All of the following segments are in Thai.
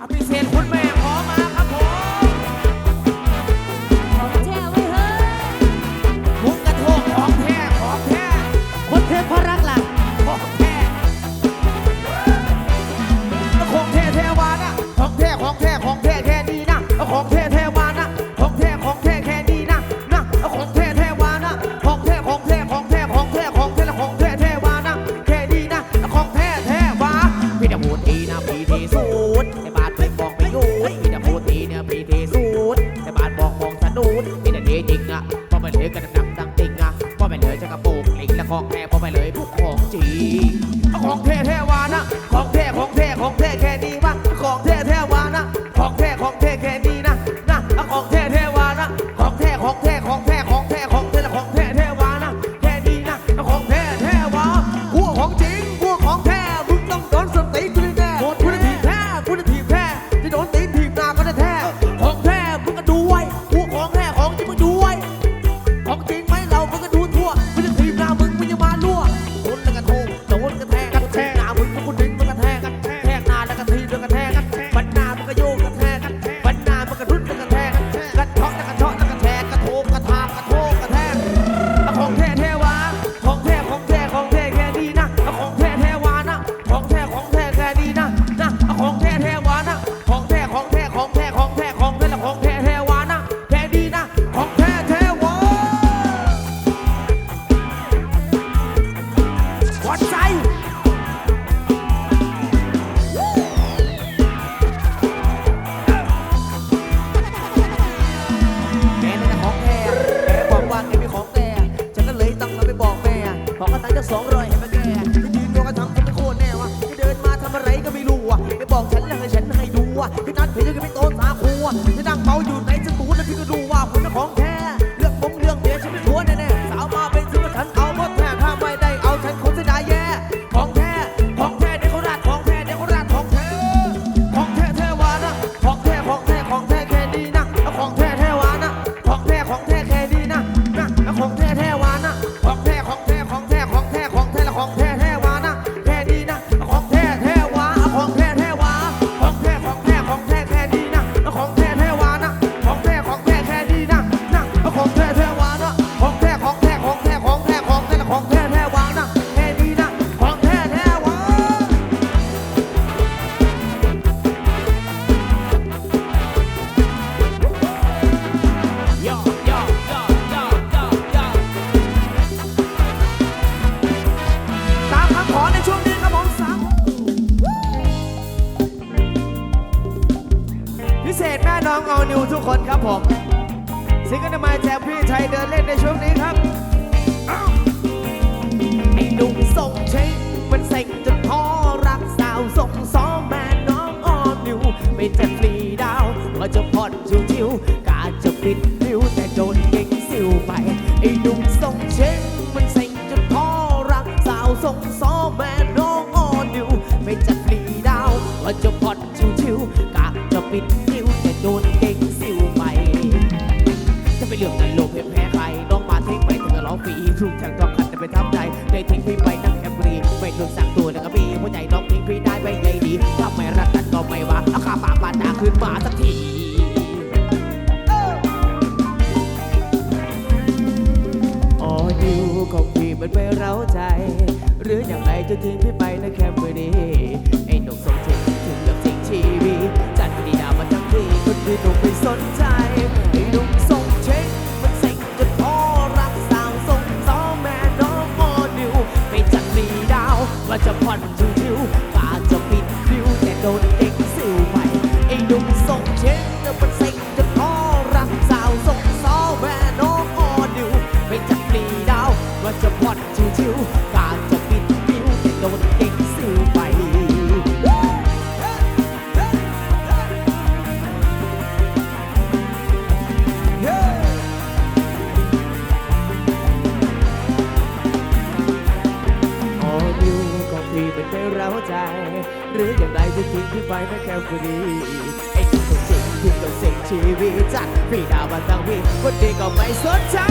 I've been saying, my ผมซิงเกิลใหม่แจกพี่ชัยเดินเล่นในช่วงนี้ครับไอ้หนุ่มส่งเช็งมันเซ็งจนท้อรักสาวส่งซ้อมแม่น้องอ่อนนิวไม่เจ็บฟรีดาวก็จะผ่อนชิวชิวกาจะปิดริ้วแต่โดนเก่งสิวไป ไอ้หนุ่มส่งเช็งมันเซ็งจนท้อรักสาวส่งซ้อมแม่น้องอ่อนนิวไม่เจ็บฟรีดาวก็จะผ่อนชิวชิวกาจะปิดริ้วแต่โดนเก่ง ไม่วะเอาข้าปากปานาขึ้นมาสักทีอ๋ออยู่ของพี่มันไม่เร้าใจ หรืออย่างไรจะทิ้งพี่ไปนะแค่มือนี้ ไอ้หนุ่มทรงถึงถึงกับทิ้งทีวีจัดดีดาวมาทั้งทีคนที่หนุ่ไปสนใจ ไอ้หนุ่มทรงเช็คมันเซ็งจนพอรักสาวทรงซ้อแม่น้องมอนิวไม่จัดดีดาวว่าจะผ่อนชิวๆกาจะปิด don't think คนนี้ไอ้ทุกคนจริงทุกคนเสียชีวิตจัดพี่ดาวมาตั้งวีคนดีก็ไม่สนใจ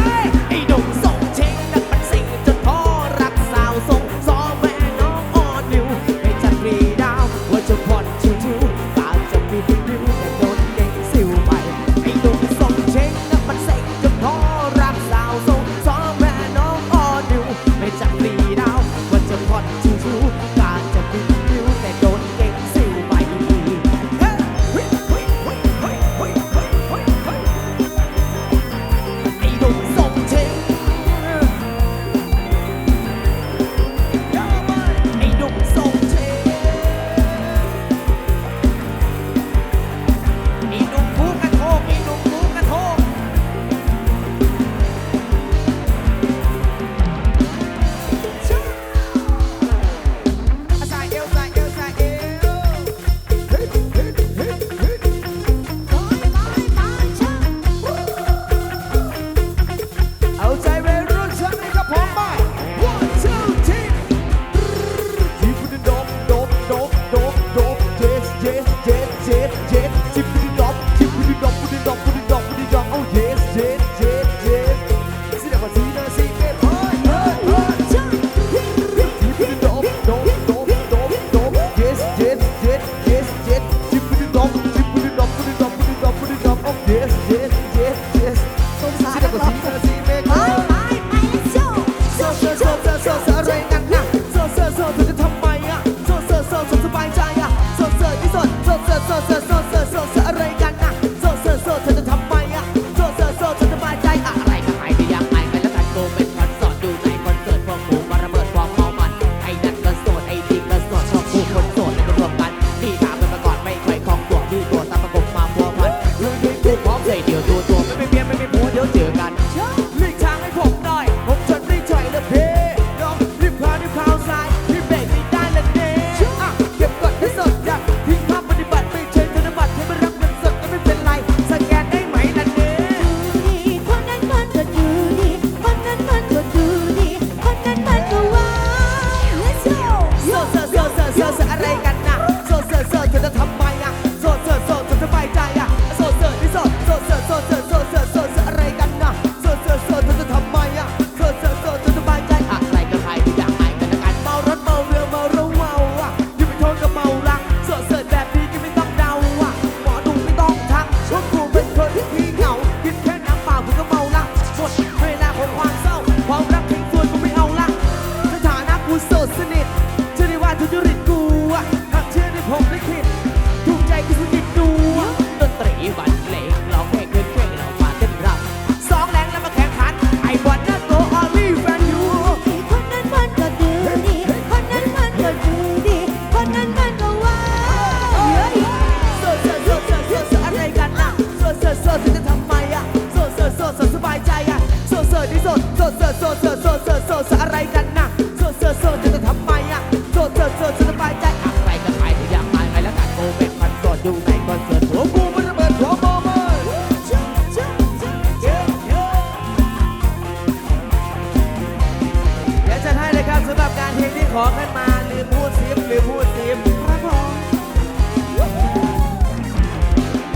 ขอขึ้นมาลืมพูดซิมลืมพูดซิมครับผม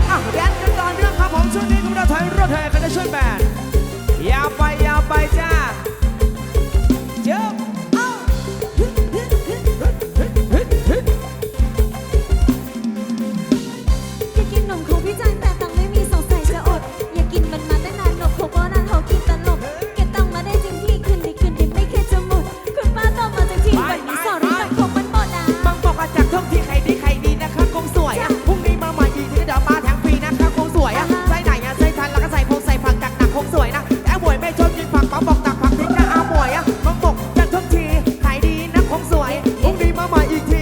อะแดนกันตอนเรื่องครับผมช่วงนี้คุณเราถอยรถแห่กันได้ช่วยแบนอย่าไปอย่าไปจ้า อ้บวยไม่ชอบกินผักปังบอกตักผักทิ้งนะอ้าบวยอะมังบกกันทุกทีขายดีนะคงสวยพรุ่งนี้มาใหม่อีกที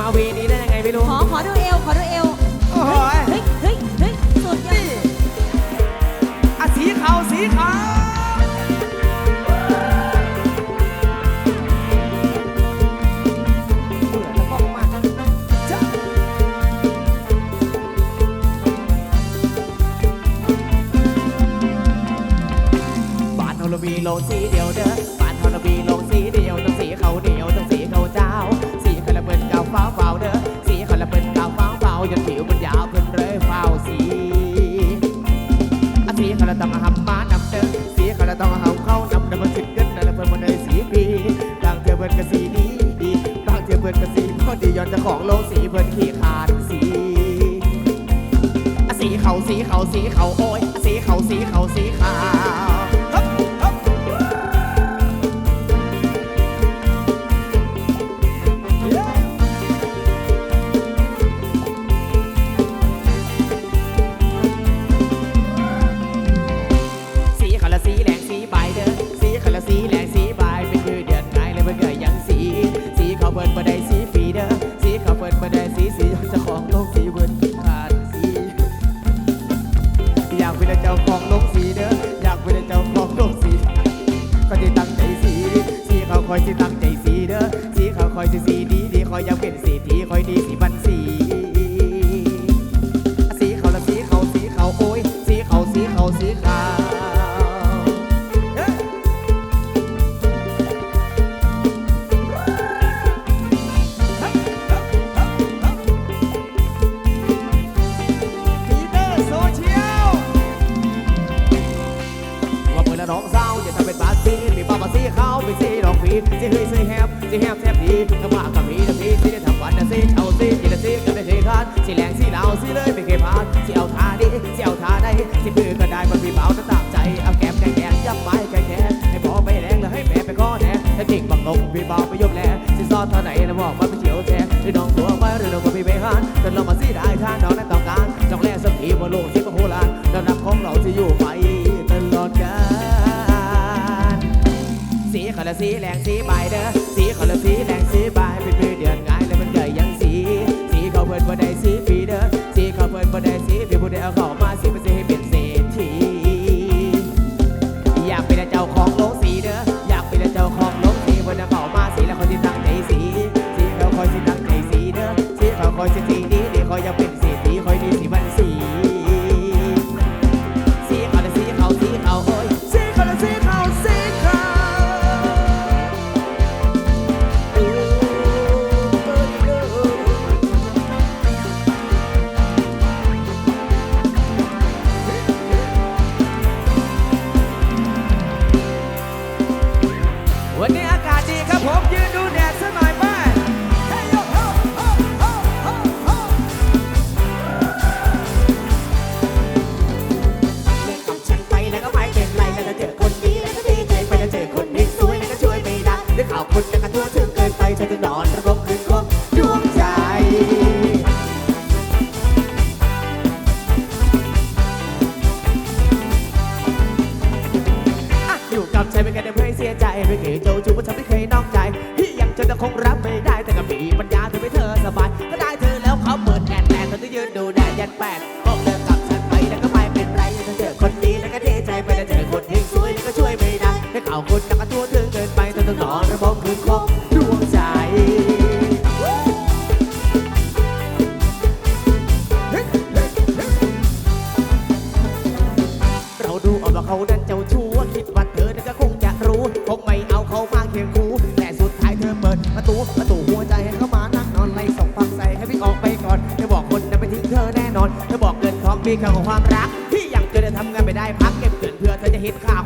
มาเวนี้ได้ยังไงไม่รู้ ขอขอดูเอวขอดูเอวเฮ้ยเฮ้ยเฮ้ยสุดยอดอสีขาวสีขาว เพื่อนก็สีดีดีบางเทียเพื่อนก็สีพอดีย้อนจะของโลสีเพื่อนขี้ขาดสีสีเขาสีเขาสีเขาโอ้ยสีเขาสีเขาสีขาว คอยสิตั้งใจสีเด้อสีเขาคอยสิสีดีดีคอยอยากเป็นสีทีคอยดีสีบัน สิบมือก็ได้มันมีเบาจะตามใจ เอาแก้มแกงแกยับไบแขกงแกให้พอไปแรงแล้วให้แม่ไปก้อแหนถ้ากิ่งบังลงมีเบาไปยบแลสิซ่อนเท่าไหนนะบอกว่าไม่เฉียวแทงหรือน้องตัวไว้หรือน้องก็พี่เบหันจนเรามาสิได้ท่าน้องนั้นต้องการจองแลสักทีบนโลกที่มโหฬาราล้วนับของเราจะอยู่ไปตลอดกาลสีขาวและสีแดงสีใบเด้อสีขาวและสีแดงสีใบ ปีเก่าของความรักที่ยังเกิดทำงานไม่ได้พักเก็บเกินเพื่อเธอจะฮิตข่าว